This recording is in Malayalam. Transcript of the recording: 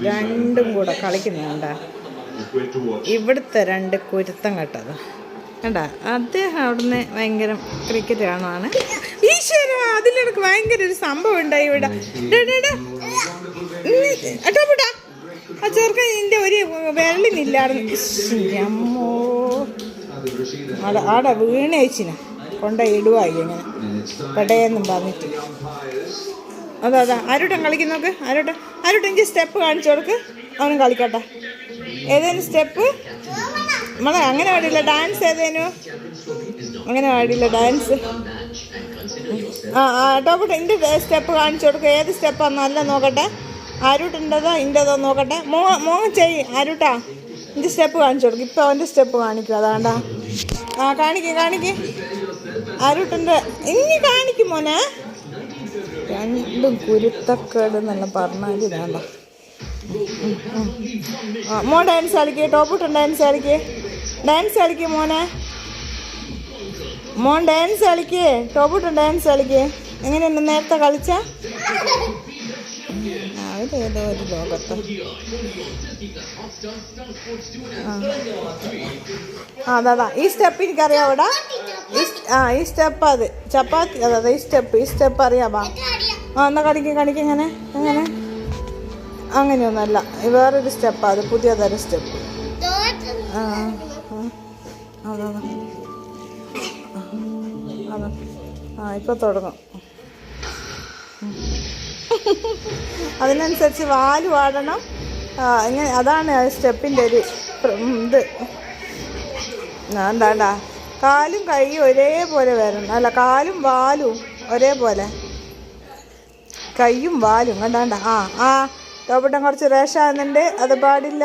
രണ്ടും കൂടെ കളിക്കുന്നുണ്ട ഇവിടുത്തെ രണ്ട് കുരുത്തം കേട്ടത്. കണ്ട? അദ്ദേഹം അവിടുന്ന് ഭയങ്കര ക്രിക്കറ്റ് കാണുവാണ്. ഈശ്വര അതിലിടക്ക് ഭയങ്കര ഒരു സംഭവം ഉണ്ടായി ഇവിടെ. ആ ചെറുക്കൻ ഇതിന്റെ ഒരു വിരലിനില്ലായിരുന്നു. അമ്മോ. അവിടെ ആടെ വീണേച്ചിന്. കൊണ്ട ഇടുവായി ഇങ്ങനെ. കടയെന്നും പറഞ്ഞിട്ട്. അതാ അതാ. ആരോട്ടം കളിക്കുന്നോക്ക് ആരോട്ടം ആരോട്ടം എനിക്ക് സ്റ്റെപ്പ് കാണിച്ചു കൊടുക്ക്. അവനും കളിക്കട്ടെ. ഏതേനും സ്റ്റെപ്പ് നമ്മളെ അങ്ങനെ പാടില്ല. ഡാൻസ് ഏതേനു? അങ്ങനെ പാടില്ല ഡാൻസ് ആ ആ എന്റെ സ്റ്റെപ്പ് കാണിച്ചു കൊടുക്കുക ഏത് സ്റ്റെപ്പാണ് നല്ല നോക്കട്ടെ. ആരൂട്ടുണ്ടതോ ഇന്റെതോ നോക്കട്ടെ. മോ മോ ചെയ് ആരൂട്ടാ എന്റെ സ്റ്റെപ്പ് കാണിച്ചു കൊടുക്കും? ഇപ്പോൾ അവന്റെ സ്റ്റെപ്പ് കാണിക്കും അതാണ്ടാ. ആ കാണിക്കേ കാണിക്കേ. ആരൂട്ടുണ്ട് ഇനി കാണിക്കും മോനെ. രണ്ടും കുരുത്തക്കേട് എന്നല്ല പറഞ്ഞാൽ ഇതാണ്ട മോൻ ഡാൻസ് കളിക്കേ ടോപ്പിട്ട് ഡാൻസ് കളിക്കേ. ഡാൻസ് കളിക്കേ മോനെ. മോൻ ഡാൻസ് കളിക്കേ ടോപ്പിട്ട് ഡാൻസ് കളിക്കേ. എങ്ങനെയുണ്ട് നേരത്തെ കളിച്ച? അവരേതോ ഒരു ലോകത്ത്. ആ അതാ ഈ സ്റ്റെപ്പ് എനിക്കറിയാം അവിടെ ആ ഈ സ്റ്റെപ്പ് അത് ചപ്പാത്തി അതെ ഈ സ്റ്റെപ്പ് ഈ സ്റ്റെപ്പ് അറിയാവാ? ആ എന്നാൽ കളിക്കും കളിക്കും ഇങ്ങനെ അങ്ങനെ അങ്ങനെയൊന്നുമല്ല വേറൊരു സ്റ്റെപ്പാണ് അത് പുതിയ തരം സ്റ്റെപ്പ്. ആ അതെ ആ ഇപ്പോൾ തുടങ്ങും. അതിനനുസരിച്ച് വാൽ പാടണം ഇങ്ങനെ അതാണ് സ്റ്റെപ്പിന്റെ ഒരു ഇത്. എന്താണ്ടാ? കാലും കൈയും ഒരേപോലെ വരണം. അല്ല കാലും വാലും ഒരേപോലെ. കൈയും വാലും കണ്ടാണ്ട? ആ ആ. തോപ്പട്ടൻ കുറച്ച് റേഷാകുന്നുണ്ട്. അത് പാടില്ല.